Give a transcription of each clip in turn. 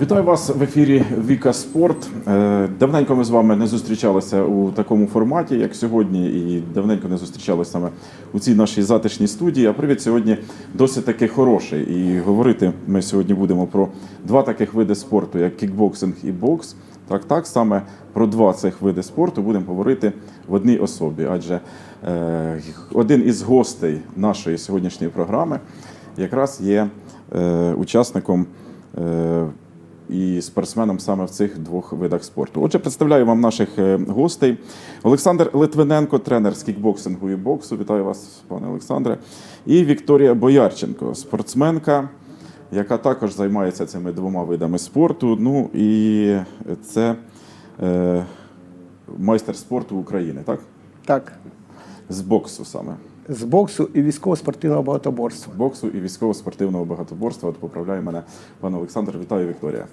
Вітаю вас в ефірі Віка Спорт. Е, Давненько ми з вами не зустрічалися у такому форматі, як сьогодні, і давненько не зустрічалися саме у цій нашій затишній студії. А привід сьогодні досить таки хороший. І говорити ми сьогодні будемо про два таких види спорту, як кікбоксинг і бокс. Так, так саме про два цих види спорту будемо говорити в одній особі, адже е, один із гостей нашої сьогоднішньої програми якраз є е, учасником. І спортсменом саме в цих двох видах спорту. Отже, представляю вам наших е, гостей. Олександр Литвиненко, тренер з кікбоксингу і боксу. Вітаю вас, пане Олександре. І Вікторія Боярченко, спортсменка, яка також займається цими двома видами спорту. Ну і це е, майстер спорту України, так? Так, З боксу саме. З боксу і військово-спортивного багатоборства. З боксу і військово-спортивного багатоборства. От поправляє мене пан Олександр. Вітаю, Вікторія.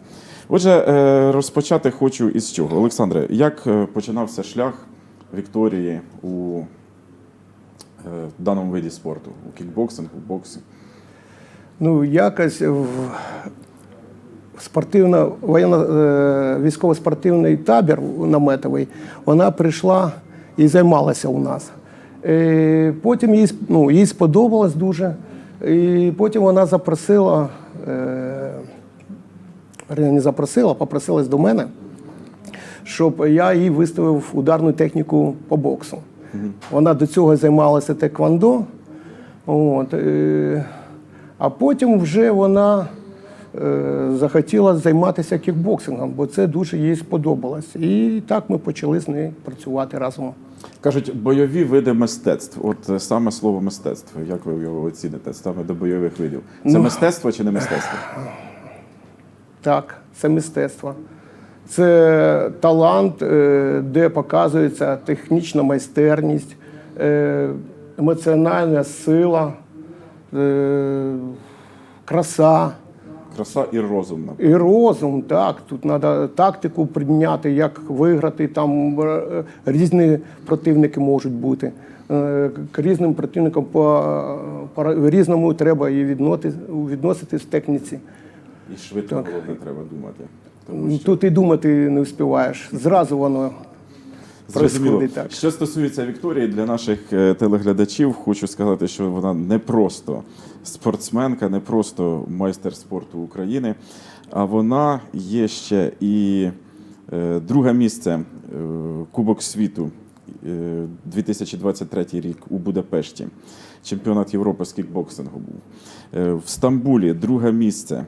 Отже, е, розпочати хочу із чого. Олександре, як е, починався шлях Вікторії у е, даному виді спорту? У кікбоксингу, у боксі? Ну, якось в спортивно, воєнно, військово-спортивний табір наметовий, вона прийшла і займалася у нас. Е, Потім їй, ну, їй сподобалось дуже. І потім вона запросила, е, не запросила, попросилась до мене, щоб я їй виставив ударну техніку по боксу. Вона до цього займалася теквондо. От, е, а потім вже вона захотіла займатися кікбоксингом, бо це дуже їй сподобалось. І так ми почали з нею працювати разом. Кажуть, бойові види мистецтв. От е, саме слово мистецтво. Як ви його оціните саме до бойових видів? Це Ну. мистецтво чи не мистецтво? Так, це мистецтво. Це талант, е, де показується технічна майстерність, е, емоціональна сила, е, краса. Краса і розум. напевно. І розум, так. Тут треба тактику прийняти, як виграти. Там е, різні противники можуть бути. Е, К різним противникам по, по різному треба і відносити в техніці. І швидко головне треба думати. Тому що... Тут і думати не вспіваєш. Зразу воно Зрозуміло. так. Що стосується Вікторії, для наших е, телеглядачів хочу сказати, що вона не просто спортсменка, не просто майстер спорту України, а вона є ще і е, друге місце е, Кубок світу е, 2023 рік у Будапешті. Чемпіонат Європи з кікбоксингу був. В Стамбулі друге місце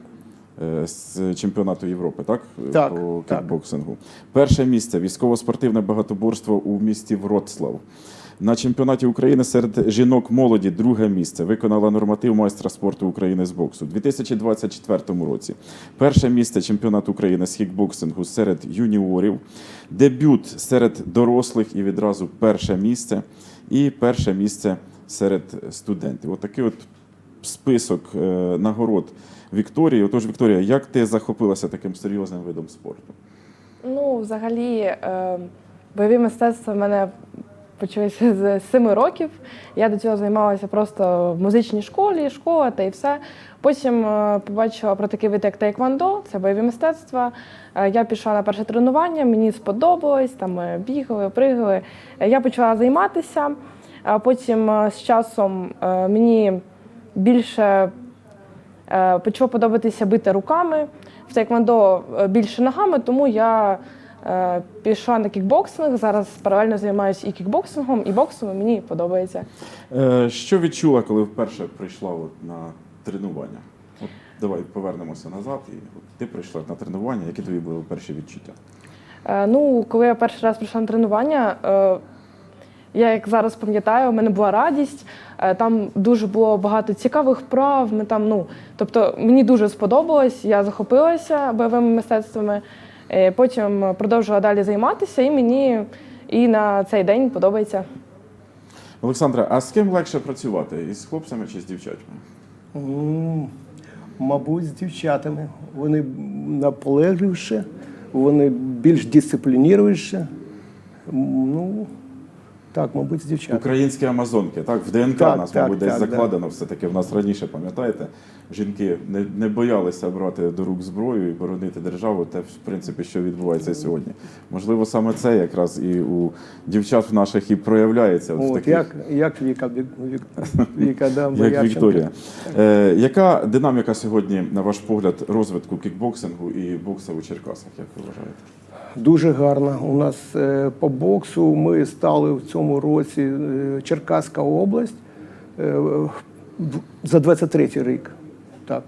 з чемпіонату Європи, так? Так, По так. кікбоксингу. Перше місце військово-спортивне багатоборство у місті Вроцлав. На чемпіонаті України серед жінок молоді друге місце виконала норматив майстра спорту України з боксу. У 2024 році перше місце чемпіонату України з кікбоксингу серед юніорів, дебют серед дорослих і відразу перше місце, і перше місце серед студентів. Отакий от список е, нагород Вікторії. Отож, Вікторія, як ти захопилася таким серйозним видом спорту? Ну, взагалі, е, бойові мистецтва в мене почалися з 7 років. Я до цього займалася просто в музичній школі, школа та і все. Потім е, побачила про такий вид, як тейквондо, це бойові мистецтва. Е, Я пішла на перше тренування, мені сподобалось, там бігали, пригали. Я почала займатися, потім з часом мені більше Почало подобатися бити руками. В тейквондо е, більше ногами, тому я е, пішла на кікбоксинг. Зараз паралельно займаюся і кікбоксингом, і боксом. Мені подобається. Е, Що відчула, коли вперше прийшла на тренування? От давай повернемося назад. І ти прийшла на тренування. Які тобі були перші відчуття? Е, Ну, коли я перший раз прийшла на тренування, е, я як зараз пам'ятаю, у мене була радість. Е, Там дуже було багато цікавих вправ. Ми там, ну, тобто мені дуже сподобалось, я захопилася бойовими мистецтвами. Е, Потім продовжила далі займатися, і мені і на цей день подобається. Олександра, а з ким легше працювати? Із хлопцями чи з дівчатами? Мабуть, з дівчатами. Вони наполегливіші, вони більш дисциплінірованіші. Ну, Так, мабуть, з дівчат. Українські амазонки, так, в ДНК Так, нас, так, мабуть, десь так, да. закладено все-таки. В нас раніше, пам'ятаєте, жінки не, не боялися брати до рук зброю і боронити державу, те, в принципі, що відбувається сьогодні. Можливо, саме це якраз і у дівчат наших і проявляється. от в От, таких, як, як Віка, Вік, Вік, Віка да, як Вікторія. Е, яка динаміка сьогодні, на ваш погляд, розвитку кікбоксингу і бокса у Черкасах, як ви вважаєте? Дуже гарна. У нас е, по боксу ми стали в цьому році е, Черкаська область е, за 23-й рік. Так.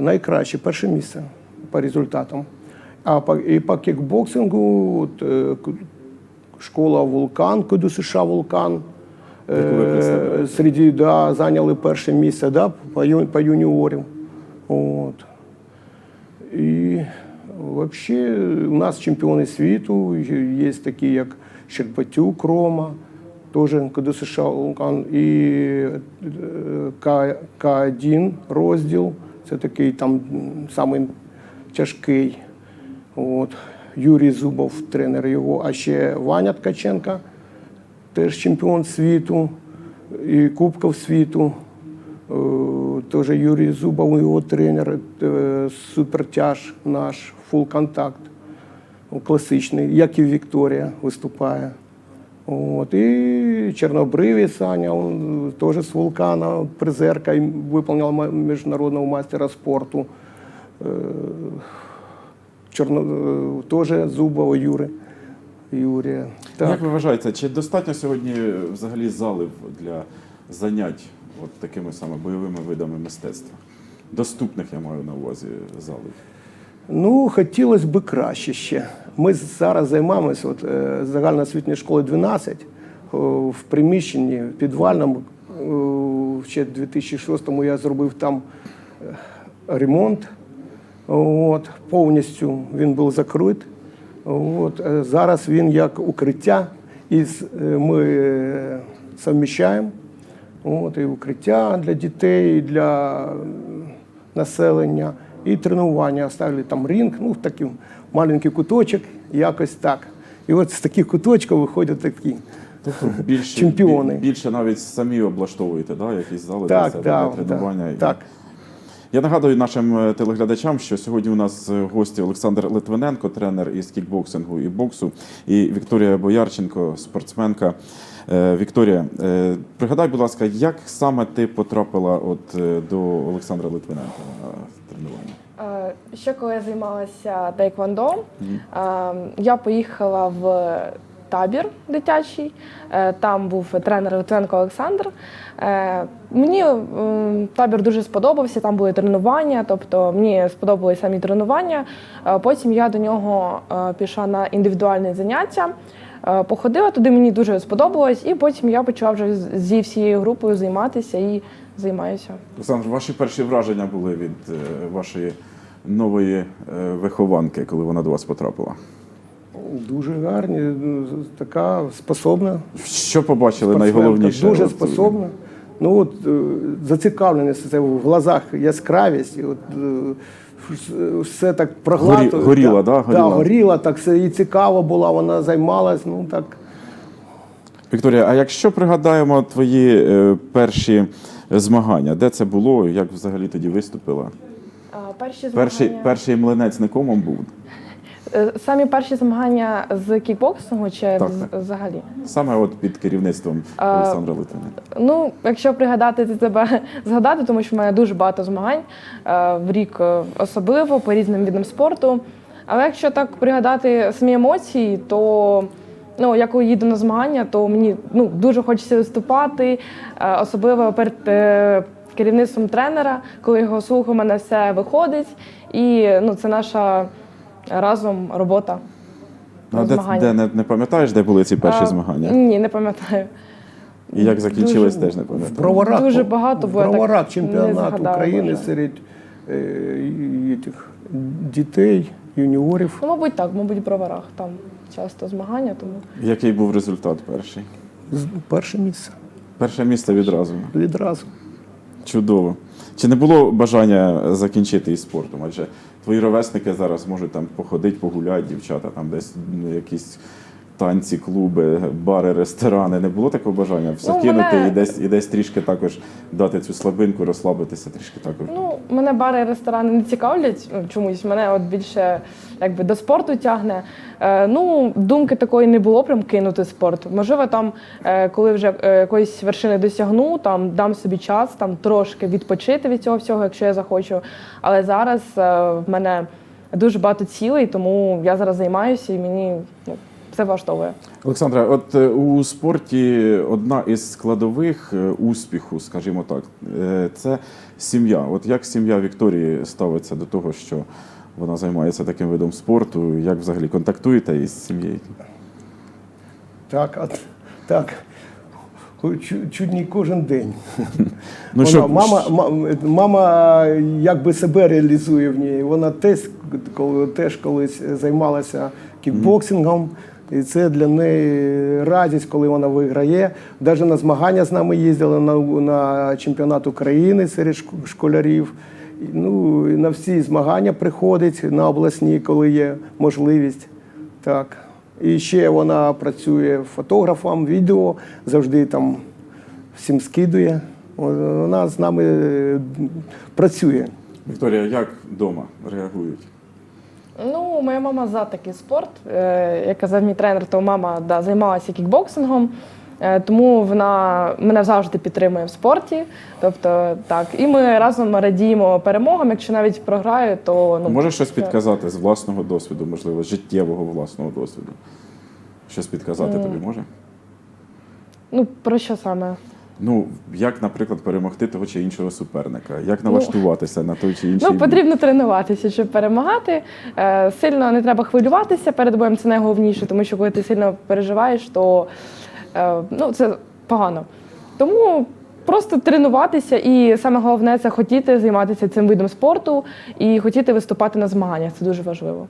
Найкраще, перше місце по результатам. А по, і по кікбоксингу от, школа Вулкан, КДУ США Вулкан. Е, да, зайняли перше місце да, по, ю- по юніорів. От. І взагалі у нас чемпіони світу, є такі, як Щербатюк Рома, теж КД США і е, К- К1 розділ, це такий там самий тяжкий. От. Юрій Зубов, тренер його, а ще Ваня Ткаченка, теж чемпіон світу і Кубків світу. Е, Теж Юрій Зубов, його тренер, е, супертяж наш, фул контакт, класичний, як і Вікторія виступає. От, і Чорнобривий Саня, він теж з вулкана, призерка, і ма- міжнародного майстера спорту. Е, Чорно, теж Зубова Юри. Юрія. Так. Як ви вважаєте, чи достатньо сьогодні взагалі залів для занять от такими саме бойовими видами мистецтва? Доступних я маю на увазі залів. Ну, хотілося б краще ще. Ми зараз займаємося от, е, загальноосвітньої школи 12 в приміщенні підвальному. Ще в 2006-му я зробив там е, ремонт. От, повністю він був закрит. От, е, зараз він як укриття, і ми совміщаємо. От, і укриття для дітей, і для населення, і тренування. Оставили там ринг, ну, такий маленький куточок, якось так. І от з таких куточків виходять такі. Тобто більше, Чемпіони. більше навіть самі облаштовуєте, да? якісь зали Так, для себе, да, тренування. да, і- так. Я нагадую нашим е, телеглядачам, що сьогодні у нас е, гості Олександр Литвиненко, тренер із кікбоксингу і боксу, і Вікторія Боярченко, спортсменка. Е, Вікторія, е, пригадай, будь ласка, як саме ти потрапила от е, до Олександра Литвиненка на тренування? Ще коли я займалася тейквондо, е, я поїхала в табір дитячий. Там був тренер Литвенко Олександр. Мені табір дуже сподобався, там були тренування, тобто мені сподобались самі тренування. Потім я до нього пішла на індивідуальні заняття. Е, Походила туди, мені дуже сподобалось, і потім я почала вже зі всією групою займатися і займаюся. Олександр, ваші перші враження були від е, вашої нової е, вихованки, коли вона до вас потрапила? Дуже гарні, ну, така способна. Що побачили спортсменка, найголовніше? Дуже способна. Ну от зацікавленість це в глазах яскравість. І от, все так проглатує. Горіла, да, Да, горіла? горіла, так все і цікаво була, вона займалась, ну так. Вікторія, а якщо пригадаємо твої е, перші змагання, де це було, як взагалі тоді виступила? А, Перші Перший, змагання- перший млинець не комом був. Е, Самі перші змагання з кікбоксингу чи Так, так. взагалі? Саме от під керівництвом А, Олександра Литвиненка. Ну, якщо пригадати це тебе згадати, тому що в мене дуже багато змагань е, в рік е, особливо по різним видам спорту. Але якщо так пригадати самі емоції, то ну, я коли їду на змагання, то мені ну, дуже хочеться виступати, е, особливо перед керівництвом тренера, коли його слухаю, у мене все виходить. І ну, це наша разом робота. Ну, а де, змагання. де не, не пам'ятаєш, де були ці перші А, змагання? Ні, не пам'ятаю. І як закінчились, Дуже теж не пам'ятаю. броварах, Дуже багато, бо я так не чемпіонат згадала, України боже. серед е, і тих дітей, юніорів. Ну, мабуть, так, мабуть, в броварах там часто змагання, тому Який був результат перший? З- Перше місце Перше місце відразу. відразу. Чудово. Чи не було бажання закінчити із спортом? Адже твої ровесники зараз можуть там походити, погуляти, дівчата там десь ну, якісь танці, клуби, бари, ресторани. Не було такого бажання все Ну, кинути мене- і десь і десь трішки також дати цю слабинку, розслабитися трішки також. Ну, мене бари і ресторани не цікавлять чомусь. Мене от більше якби до спорту тягне. Е, ну, думки такої не було прям кинути спорт. Можливо, там, е, коли вже е, якоїсь вершини досягну, там дам собі час там трошки відпочити від цього всього, якщо я захочу. Але зараз е, в мене дуже багато цілей, тому я зараз займаюся і мені ну, все влаштовує. Олександра, от е, у спорті одна із складових е, успіху, скажімо так, е, це сім'я. От як сім'я Вікторії ставиться до того, що вона займається таким видом спорту? Як взагалі контактуєте із сім'єю? Так, от, так. Чу- Чуть не кожен день. Ну, Вона, що- мама, ма- мама якби себе реалізує в ній. Вона теж, коли- теж колись займалася кікбоксингом. І це для неї радість, коли вона виграє. Навіть на змагання з нами їздила на, на чемпіонат України серед школярів. Ну, на всі змагання приходить на обласні, коли є можливість. Так. І ще вона працює фотографом, відео, завжди там всім скидує. Вона з нами е, працює. Вікторія, як вдома реагують? Ну, моя мама за такий спорт. Е, Як казав мій тренер, то мама да, займалася кікбоксингом, е, тому вона мене завжди підтримує в спорті. Тобто, так, і ми разом радіємо перемогам. Якщо навіть програю, то ну Може щось підказати з власного досвіду, можливо, життєвого власного досвіду? Щось підказати тобі може? Ну про що саме? Ну, як, наприклад, перемогти того чи іншого суперника? Як налаштуватися на той чи інший Ну, потрібно тренуватися, щоб перемагати. Е, Сильно не треба хвилюватися перед боєм, це найголовніше, тому що коли ти сильно переживаєш, то е, ну, це погано. Тому просто тренуватися і саме головне це хотіти займатися цим видом спорту і хотіти виступати на змаганнях. Це дуже важливо.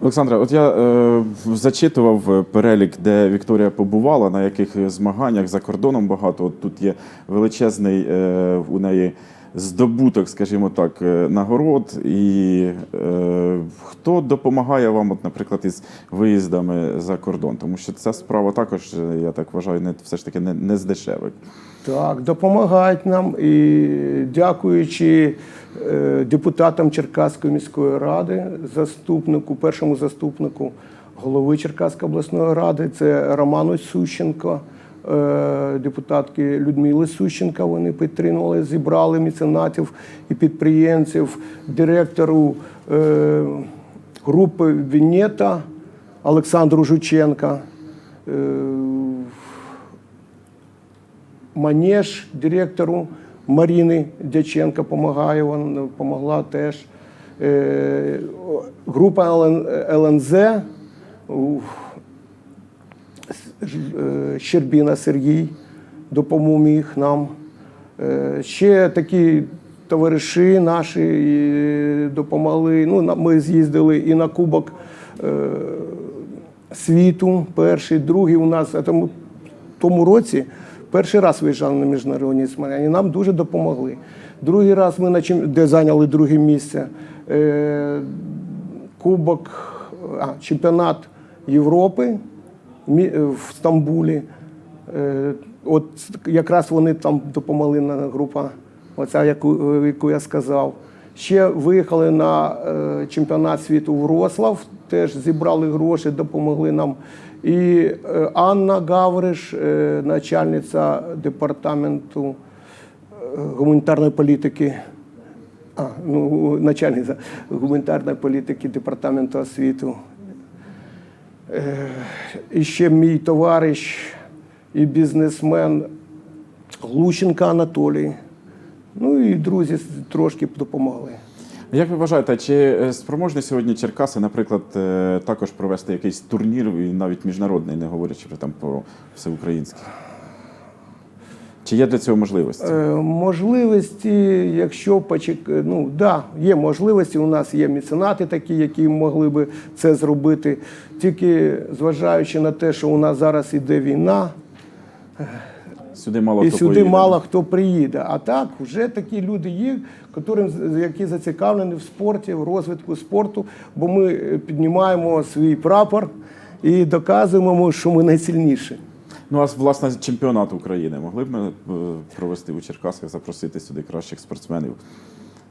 Олександра, от я е, зачитував е, перелік, де Вікторія побувала, на яких змаганнях за кордоном багато. От тут є величезний е, у неї здобуток, скажімо так, е, нагород. І е, хто допомагає вам, от, наприклад, із виїздами за кордон? Тому що ця справа також, е, я так вважаю, не все ж таки не, не з дешевих. Так, допомагають нам і дякуючи е, депутатам Черкаської міської ради, заступнику, першому заступнику голови Черкаської обласної ради, це Роману Сущенко, е, депутатки Людмили Сущенка. Вони підтримували, зібрали меценатів і підприємців, директору е, групи Вінета Олександру Жученка. Манеж директору Маріни Дяченко допомагає, вона допомогла теж. Е, Група ЛНЗ, е, Щербіна Сергій допоміг нам. Е, Ще такі товариші наші допомогли. Ну, ми з'їздили і на Кубок світу, перший, другий у нас. Це ми в тому році перший раз виїжджали на міжнародні змагання. Нам дуже допомогли. Другий раз ми де зайняли друге місце. Е, Кубок, а, чемпіонат Європи е, в Стамбулі. Е, От якраз вони там допомогли на група, оця, яку, яку я сказав. Ще виїхали на чемпіонат світу в Вроцлав, теж зібрали гроші, допомогли нам. І е, Анна Гавриш, е, начальниця департаменту е, гуманітарної політики. А, ну, начальниця гуманітарної політики департаменту освіту. І ще мій товариш і бізнесмен Глущенко Анатолій. Ну і друзі трошки допомогли. Як ви вважаєте, чи е, спроможні сьогодні Черкаси, наприклад, е, також провести якийсь турнір, і навіть міжнародний, не говорячи там про всеукраїнський? Чи є для цього можливості? Е, Можливості, якщо почек... ну да, є можливості. У нас є меценати такі, які могли би це зробити. Тільки зважаючи на те, що у нас зараз іде війна, Сюди мало і хто сюди поїде. мало хто приїде. А так вже такі люди є, котрим, які зацікавлені в спорті, в розвитку спорту, бо ми е, піднімаємо свій прапор і доказуємо, що ми найсильніші. Ну, а власне чемпіонат України могли б ми е, провести у Черкасах, запросити сюди кращих спортсменів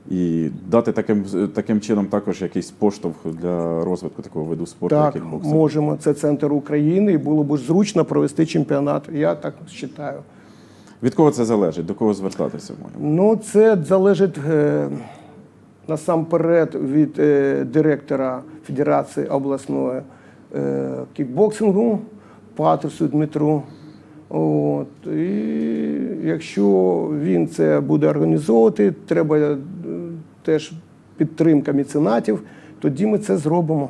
і дати таким, таким чином також якийсь поштовх для розвитку такого виду спорту, Так, як кікбоксинг? можемо. Це центр України, і було б зручно провести чемпіонат. Я так вважаю. Від кого це залежить? До кого звертатися? Ну, це залежить е, насамперед від е, директора Федерації обласної е, кікбоксингу Патрусу Дмитру. От. І якщо він це буде організовувати, треба е, теж підтримка меценатів, тоді ми це зробимо.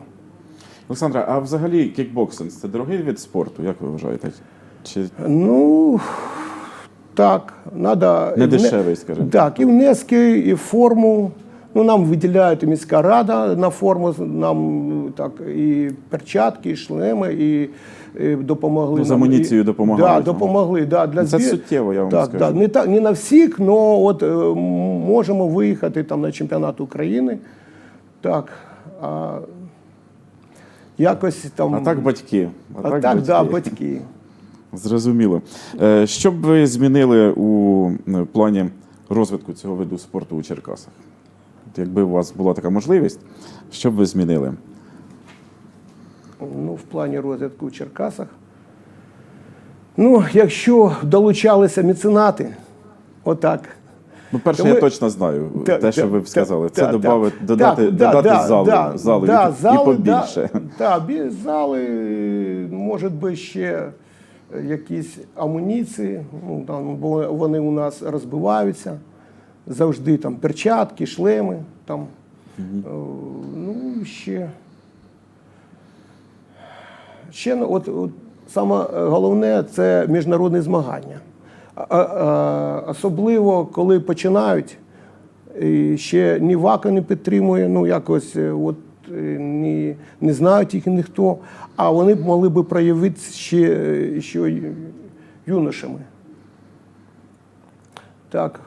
Олександра, а взагалі кікбоксинг це дорогий від спорту, як ви вважаєте? Чи Ну так, треба Не дешевий, скажімо Так, і внески, і форму. Ну, нам виділяють і міська рада на форму, нам ну, так, і перчатки, і шлеми, і, і допомогли. Ну, з амуніцією і, допомагають Да, допомогли. Да, для Ну, це збір- суттєво, я вам так, скажу. Да, не, так, не на всіх, але от, е, можемо виїхати там, на чемпіонат України. Так, а якось там. а так батьки? а так, да, батьки. Зрозуміло. Е, Що б ви змінили у е, плані розвитку цього виду спорту у Черкасах? Якби у вас була така можливість, що б ви змінили? ну, в плані розвитку в Черкасах. Ну, якщо долучалися меценати, отак. Ну, перше, Та я точно знаю Та- те, що та- ви б сказали. та- Це та. добавити, Так, додати, да, додати да, залу, да, залу да, і, зали, і побільше. Да, бі- зали, може би ще якісь амуніції, ну, там, бо вони у нас розбиваються. Завжди там перчатки, шлеми. Там, е, ну, ще. Ще ну, от, от саме головне це міжнародні змагання. А, а, особливо, коли починають, і ще ні ВАКа не підтримує, ну якось е, от, не, не знають їх ніхто, а вони б могли б проявити ще, е, ще юношами. Так,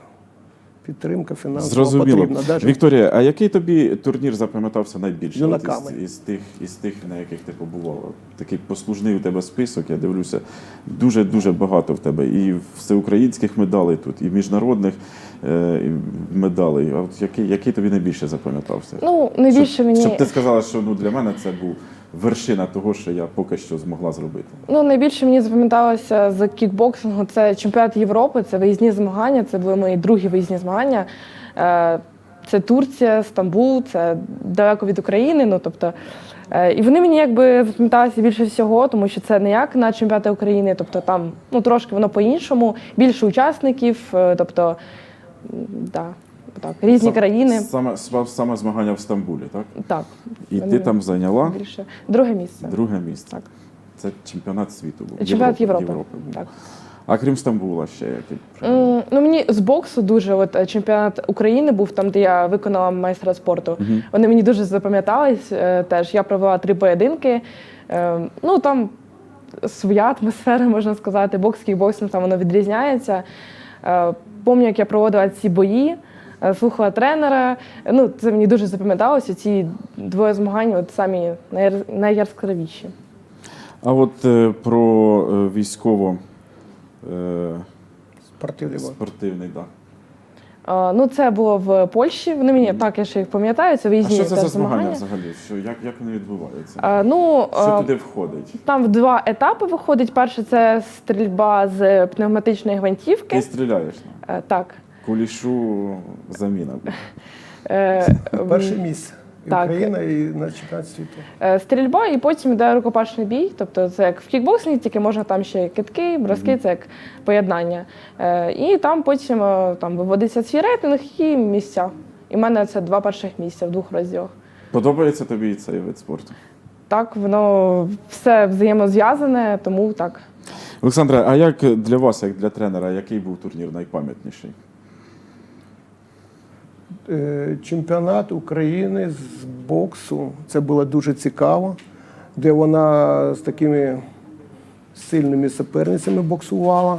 підтримка фінансова Зрозуміло. потрібна. Даже Вікторія, а який тобі турнір запам'ятався найбільше? От Юнаками. Із, із, тих, із тих, на яких ти побувала? Такий послужний у тебе список, я дивлюся, дуже-дуже багато в тебе. І всеукраїнських медалей тут, і міжнародних медалей. А от який, який тобі найбільше запам'ятався? Ну, найбільше щоб, мені щоб ти сказала, що ну, для мене це був вершина того, що я поки що змогла зробити. ну найбільше мені запам'яталося з кікбоксингу. Це чемпіонат Європи, це виїзні змагання. Це були мої другі виїзні змагання. Е, Це Турція, Стамбул, це далеко від України. Ну тобто, е, і вони мені якби запам'яталися більше всього, тому що це не як на чемпіонаті України, тобто там ну трошки воно по-іншому, більше учасників, е, тобто да, так, різні Сам- країни. Саме, саме, саме змагання в Стамбулі, так? Так, І Вони ти там зайняла більше друге місце. друге місце. Так. Це чемпіонат світу був. Чемпіонат Європи. був. Так. А крім Стамбула ще які? М, Ну мені з боксу дуже от е, чемпіонат України був там, де я виконала майстра спорту. Вони мені дуже запам'ятались. е, Теж я провела три поєдинки. Е, Ну там своя атмосфера, можна сказати. Бокс, кікбоксинг там воно відрізняється. Е, Пам'ятаю, як я проводила ці бої, е, слухала тренера. Ну, це мені дуже запам'яталося. Ці двоє змагань, от самі найяскравіші. А от е, про е, військово е, спортивний спортивний, да. Ну, це було в Польщі. Вони мені так, я ще їх пам'ятаю. Це А що це теж за змагання взагалі? Що, як, як вони відбуваються? А, Ну, Що туди входить? там в два етапи виходить. Перше це стрільба з пневматичної гвинтівки. Ти стріляєш? ну? Е, Так. Кулішу заміна. Е, Перше місце. Так. Україна і на чемпіонаті світу. е, Стрільба, і потім йде рукопашний бій. Тобто це як в кікбоксингі, тільки можна там ще китки, броски, це як поєднання. Е, І там потім е, там виводиться свій рейтинг і місця. І в мене це два перших місця в двох розділах. Подобається тобі цей вид спорту? Так, воно все взаємозв'язане, тому так. Олександра, а як для вас, як для тренера, який був турнір найпам'ятніший? Е, Чемпіонат України з боксу. Це було дуже цікаво, де вона з такими сильними суперницями боксувала.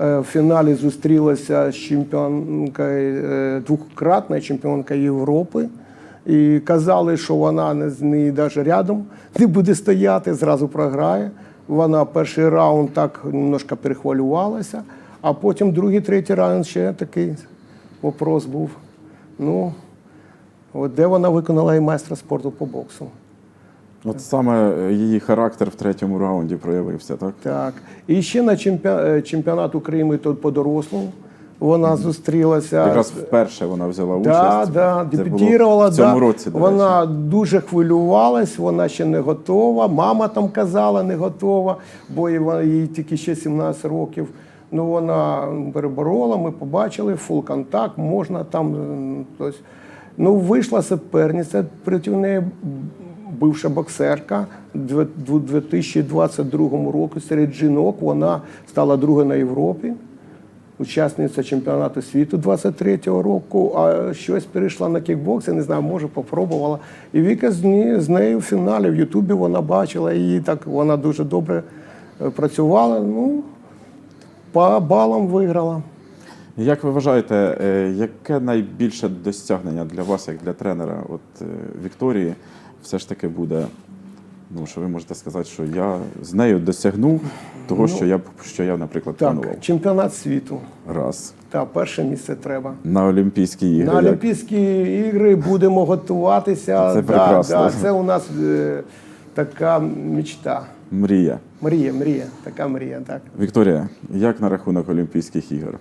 Е, В фіналі зустрілася з чемпіонкою, е, двократною чемпіонкою Європи І казали, що вона з неї навіть рядом не буде стояти, зразу програє. Вона перший раунд так немножко перехвалювалася, а потім другий, третій раунд ще такий вопрос був. Ну, от де вона виконала і майстра спорту по боксу. От саме е, її характер в третьому раунді проявився, так? Так. І ще на чемпіонат, е, України тут по дорослому вона зустрілася. Якраз вперше вона взяла Да, участь. да, було дебютувала. в цьому да. році. До вона речі. дуже хвилювалась, вона ще не готова. Мама там казала, не готова, бо їй тільки ще 17 років. Ну, вона переборола, ми побачили, фул контакт, можна там. м, Тобто, ну, вийшла суперниця проти неї, бивша боксерка. Дву- 2022 року серед жінок вона стала другою на Європі учасниця чемпіонату світу 23-го року, а щось перейшла на кікбокс, я не знаю, може, попробувала. І Віка з нею в фіналі в Ютубі вона бачила її, так вона дуже добре е, працювала. Ну, по балам виграла. Як ви вважаєте, е, яке найбільше досягнення для вас, як для тренера от, е, Вікторії, все ж таки буде? Ну, що ви можете сказати, що я з нею досягнув того, що я що я, наприклад, Так, планував. чемпіонат світу. Раз. Та перше місце треба. На Олімпійські ігри. На як- Олімпійські ігри будемо готуватися. Це Да, да, це у нас е, така мечта. Мрія. Мрія, мрія, така мрія, так. Вікторія, як на рахунок Олімпійських ігор?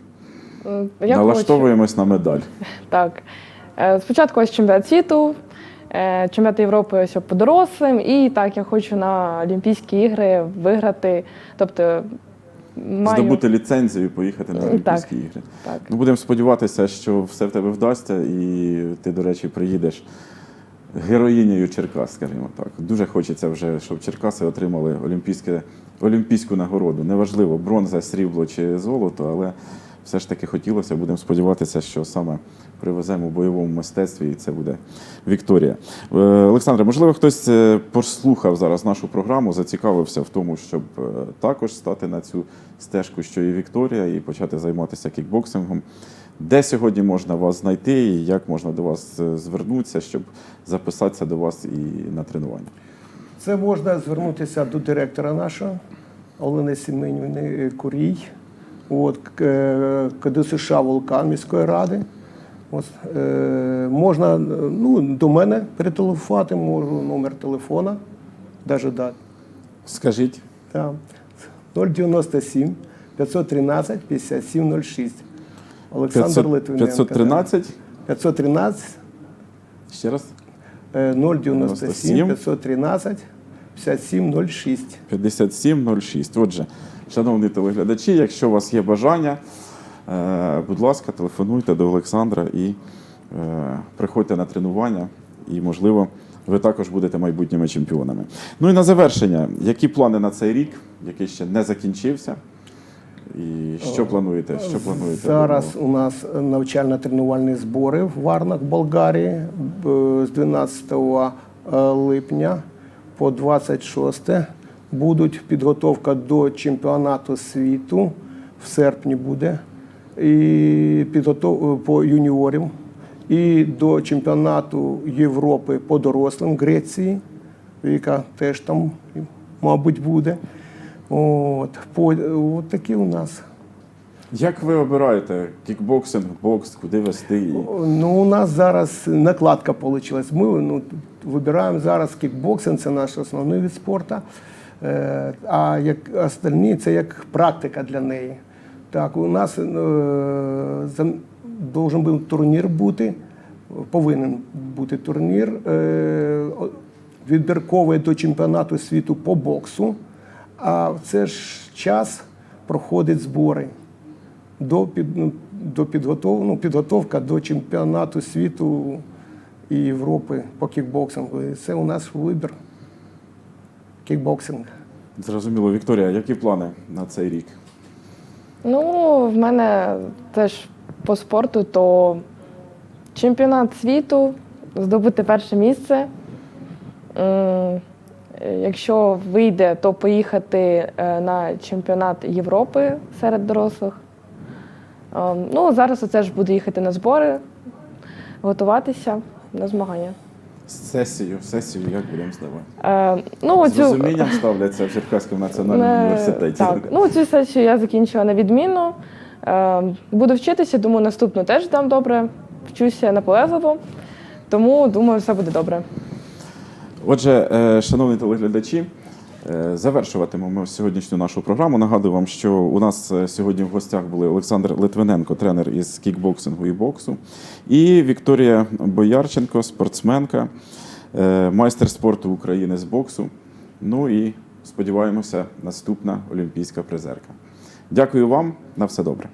М, Я хочу- Налаштовуємось на медаль. Так. Е, Спочатку ось чемпіонат світу, е, чемпіонат Європи ось по дорослим, і так я хочу на Олімпійські ігри виграти. Тобто маю Здобути ліцензію і поїхати на Так. Олімпійські ігри. так. Ну, будемо сподіватися, що все в тебе вдасться, і ти, до речі, приїдеш героїнею Черкас, скажімо так. Дуже хочеться вже, щоб Черкаси отримали олімпійське, олімпійську нагороду. Неважливо, бронза, срібло чи золото, але все ж таки хотілося. Будемо сподіватися, що саме привеземо у бойовому мистецтві, і це буде Вікторія. Е, Олександре, можливо, хтось е, послухав зараз нашу програму, зацікавився в тому, щоб е, також стати на цю стежку, що і Вікторія, і почати займатися кікбоксингом. Де сьогодні можна вас знайти і як можна до вас е, звернутися, щоб записатися до вас і на тренування? Це можна звернутися до директора нашого Олени Сіменівни Курій, от, к- е, КДСШ Вулкан міської ради. От, е, можна е, ну, до мене перетелефонувати, можу номер телефона, навіть дати. Скажіть, Там 097 513 5706. Олександр 500, Литвиненко. 513, 513 ще раз, е, 097 97 513 5706. 5706. Отже, шановні телеглядачі, якщо у вас є бажання, е, будь ласка, телефонуйте до Олександра і е, приходьте на тренування, і, можливо, ви також будете майбутніми чемпіонами. Ну і на завершення, які плани на цей рік, який ще не закінчився? Що плануєте? Що плануєте? Зараз у нас навчально-тренувальні збори в Варнах, Болгарії з 12 е, липня по 26 будуть підготовка до чемпіонату світу в серпні буде і підготов по юніорів і до чемпіонату Європи по дорослим Греції, яка теж там, мабуть, буде. От, по, от такі у нас. Як ви обираєте кікбоксинг, бокс, куди вести? І... Ну, у нас зараз накладка вийшла. Ми ну, вибираємо зараз кікбоксинг, це наш основний вид спорту. Е, а як остальні це як практика для неї. Так, у нас е, должен був турнір бути, повинен бути турнір е, відбірковий до чемпіонату світу по боксу. А в цей ж час проходять збори до, під, ну, до підготов, ну, підготовка до чемпіонату світу і Європи по кікбоксингу. І це у нас вибір. Кікбоксинг. Зрозуміло, Вікторія, які плани на цей рік? Ну, в мене теж по спорту, то чемпіонат світу, здобути перше місце. Якщо вийде, то поїхати е, на чемпіонат Європи серед дорослих. Ем, Ну, зараз оце ж буду їхати на збори, готуватися на змагання. Сесію, сесію як будемо здавати? Е, ну, З оцю- розумінням ставляться в Черкаському національному Е, університеті. Так, ну цю сесію я закінчила на відмінно. Е, Буду вчитися, думаю, наступну теж дам добре. Вчуся наполегливо, тому думаю, все буде добре. Отже, е, шановні телеглядачі, завершуватимемо сьогоднішню нашу програму. Нагадую вам, що у нас е, сьогодні в гостях були Олександр Литвиненко, тренер із кікбоксингу і боксу, і Вікторія Боярченко, спортсменка, е, майстер спорту України з боксу. Ну і сподіваємося, наступна олімпійська призерка. Дякую вам, на все добре.